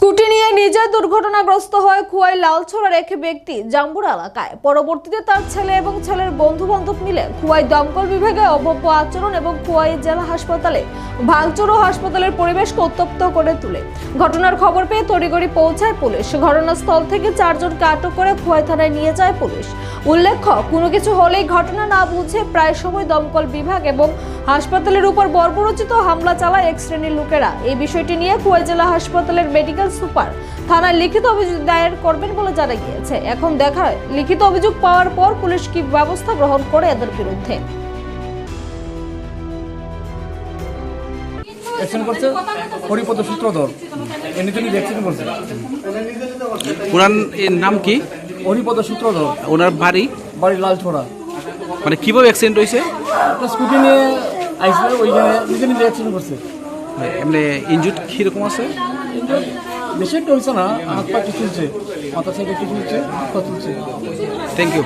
Scooty নিয়ে নিজে দুর্ঘটনাগ্রস্ত হয়ে খুয়াই লালছড়ার এক ব্যক্তি জাম্বুর এলাকায়। পরবর্তীতে তার ছেলে এবং ছেলের বন্ধু বান্ধব মিলে খুয়াই দমকল বিভাগে অভব্য আচরণ এবং খুয়াই জেলা হাসপাতালে ভাঙচুর ও হাসপাতালের পরিবেশকে উত্তপ্ত করে তোলে। ঘটনার খবর পেয়ে তড়িগড়ি পৌঁছায় পুলিশ। ঘটনাস্থল থেকে চারজনকে আটক করে খুয়াই থানায় নিয়ে যায় পুলিশ। উল্লেখ্য, কোনো কিছু হলেই ঘটনা না বুঝে প্রায় সময় দমকল বিভাগ এবং হাসপাতালের উপর বর্বরচিত হামলা চালায় এক শ্রেণির লোকেরা। এই বিষয়টি নিয়ে খুয়াই জেলা হাসপাতালের মেডিকেল সুপার থানায় লিখিত অভিযোগ দায়ের করবেন বলে জানা গিয়েছে। এখন দেখা লিখিত অভিযোগ পাওয়ার পর পুলিশ কি ব্যবস্থা গ্রহণ করে এদের বিরুদ্ধে? অ্যাকশন করছে? হরিপদ সূত্রধর। এমনি তিনি অ্যাকশন করছে ওনার এর নাম কি? হরিপদ সূত্রধর। ওনার বাড়ি? বাড়ি লালছোড়া। মানে কীভাবে অ্যাক্সিডেন্ট হয়েছে? একটা স্কুটি নিয়ে আইসলে ওইখানে নিজে নিজে অ্যাকশন করছে। এমনি ইনজুড কীরকম আছে? বেশি একটা হয়েছে না? হাত পা কিছু হচ্ছে মাথা থেকে কিছু হাত পা তুলছে। Thank you